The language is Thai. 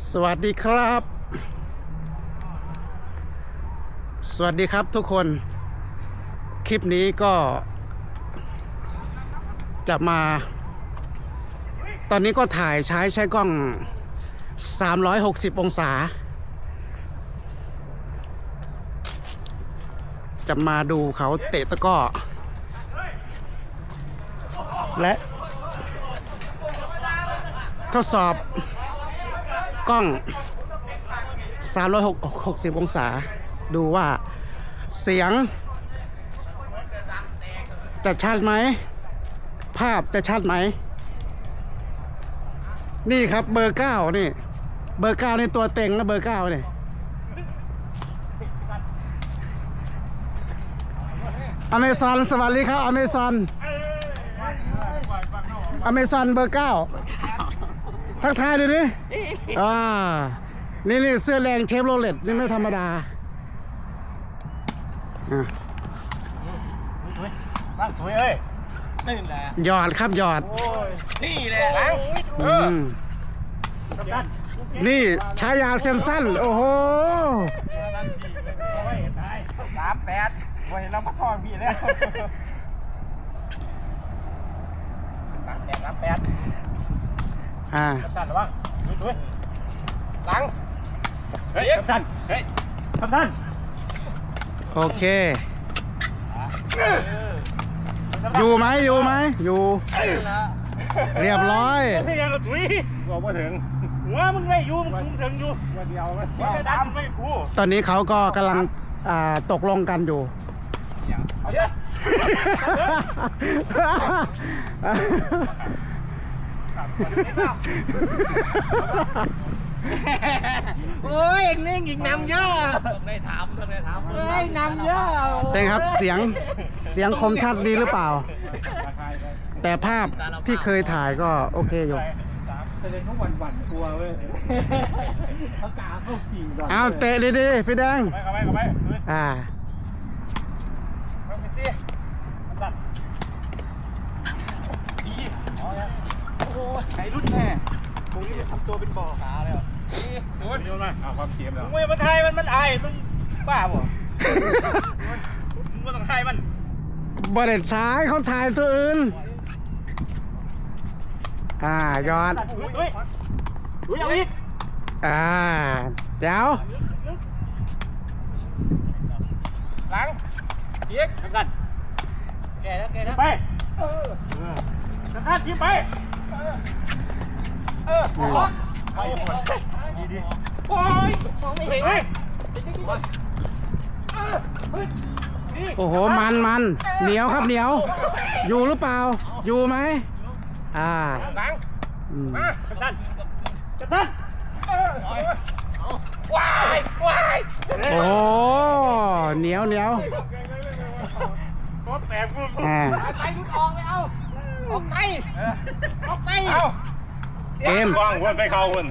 สวัสดีครับ สวัสดีครับทุกคน คลิปนี้ก็จะมา ตอนนี้ก็ถ่ายใช้ใช้กล้อง 360 องศา จะมาดูเขาเตะตะก้อ และ ทดสอบ กล้อง 360 องศา ดูว่าเสียง จะชัดไหม ภาพจะชัดไหม นี่ครับเบอร์เก้านี่ เบอร์เก้านี่ตัวเต็งนะเบอร์เก้านี่อเมซอนสวัสดีครับอเมซอนอเมซอนเบอร์เก้า ทักทายดูดิอ่า นี่นี่เสื้อแรงเชฟโรเลตนี่ไม่ธรรมดาอะตั้งสวยเอ้ยนี่แหละหยอดครับหยอด โอ้ยนี่แหละหลังเออือมกำนันนี่ชายาเซมสันโอ้โหสามแปดวันเรามาทองพี่แล้วสามแปดสามแปด อ่ากำนันระวังดูด้วยหลัง เฮ้ยกำนันเฮ้ยกำนันโอเคอยู่ไหมอยู่ไหมอยู่ เรียบร้อยที่ยังเราถุยบอกว่าถึงหัวมึงไม่อยู่มึงสูงถึงอยู่วันเดียวไม่ดันไม่กูตอนนี้เขาก็กำลังอ่าตกลงกันอยู่ เอาเยอะโอ้ยนิ่งอีกนำเยอะได้ถามได้ถามเฮ้ยนำเยอะเป็นครับเสียงเสียงคมชัดดีหรือเปล่า แต่ภาพที่เคยถ่ายก็โอเคอยู่แต่เด็กเขาหวั่นหวั่นกลัวเว้ยเขากาเข้ากิ่งก่อนเอาเตะดีๆพี่แดงเข้าไปเข้าไปเข้าไปอ่า เข้าไปสิตัดดีเอาแล้ว โอ้ยไก่รุ่นแน่ตรงนี้ทำตัวเป็นบ่อขาเลยอะสี่ศูนย์โยนมาเอาความเค็มแล้วมึงมาไทยมันมันอายมึงบ้าบ่มึงมาต้องไทยมันบริษัทท้ายเขาถ่ายตัวอื่น อ่ายอดอุ้ยอุ้ยอุ้ยเอาอีกอ่าเดี๋ยวหลังอีกทำกันแกแล้วแกแล้วไปเออทำกันยิงไป เออไปดีดีโอ้ยมองไม่เห็นเฮ้ยโอ้โห มันมันเหนียวครับเหนียว อยู่หรือเปล่า อยู่ไหมอ่าหลังมากัปตันกัปตันว้ายว้ายโอ้เหนียวเหนียวรถแตกฟูฟูไปลุดออกไปเอา ออกไป ออกไป เอาเกม ว่างวนไปเข้าวน